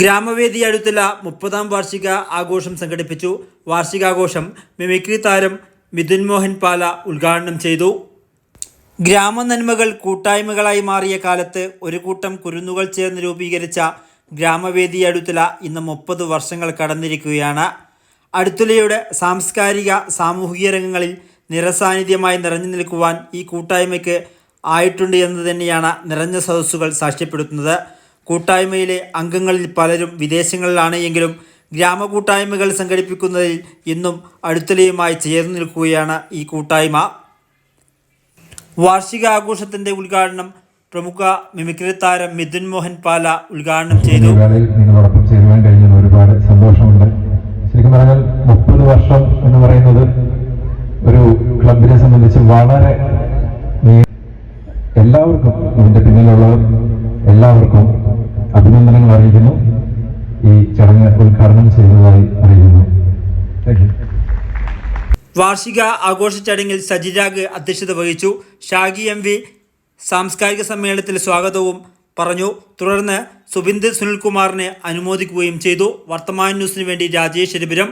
ഗ്രാമവേദി അടുത്തുള്ള മുപ്പതാം വാർഷിക ആഘോഷം സംഘടിപ്പിച്ചു. വാർഷികാഘോഷം മിമിക്രി താരം മിഥുൻ മോഹൻ പാല ഉദ്ഘാടനം ചെയ്തു. ഗ്രാമ നന്മകൾ കൂട്ടായ്മകളായി മാറിയ കാലത്ത് ഒരു കൂട്ടം കുരുന്നുകൾ ചേർന്ന് രൂപീകരിച്ച ഗ്രാമവേദി അടുത്തുല ഇന്ന് മുപ്പത് വർഷങ്ങൾ കടന്നിരിക്കുകയാണ്. അടുത്തുലയുടെ സാംസ്കാരിക സാമൂഹിക രംഗങ്ങളിൽ നിറസാന്നിധ്യമായി നിറഞ്ഞു നിൽക്കുവാൻ ഈ കൂട്ടായ്മയ്ക്ക് ആയിട്ടുണ്ട് എന്ന് തന്നെയാണ് നിറഞ്ഞ സദസ്സുകൾ സാക്ഷ്യപ്പെടുത്തുന്നത്. കൂട്ടായ്മയിലെ അംഗങ്ങളിൽ പലരും വിദേശങ്ങളിലാണ് എങ്കിലും ഗ്രാമ കൂട്ടായ്മകൾ സംഘടിപ്പിക്കുന്നതിൽ ഇന്നും അടുത്തലയുമായി ചേർന്ന് നിൽക്കുകയാണ് ഈ കൂട്ടായ്മ. വാർഷികാഘോഷത്തിന്റെ ഉദ്ഘാടനം പ്രമുഖ മിമിക്രി താരം മിഥുൻ മോഹൻ പാല ഉദ്ഘാടനം ചെയ്തു. ഒരുപാട് സന്തോഷമുണ്ട്. മുപ്പത് വർഷം എന്ന് പറയുന്നത് ഒരു ക്ലബിനെ സംബന്ധിച്ച് വളരെ എല്ലാവർക്കും ഇതിന്റെ പിന്നിലുള്ള എല്ലാവർക്കും അഭിനന്ദനങ്ങൾ അറിയിക്കുന്നു. ഈ ചടങ്ങ് ഉദ്ഘാടനം ചെയ്തതായി അറിയിക്കുന്നു. വാർഷിക ആഘോഷ ചടങ്ങിൽ സജിരാഗ് അധ്യക്ഷത വഹിച്ചു. ഷാഗി എം വി സാംസ്കാരിക സമ്മേളനത്തിൽ സ്വാഗതവും പറഞ്ഞു. തുടർന്ന് സുബിന്ദ് സുനിൽകുമാറിനെ അനുമോദിക്കുകയും ചെയ്തു. വർത്തമാന ന്യൂസിനു വേണ്ടി രാജേഷ് രബിരം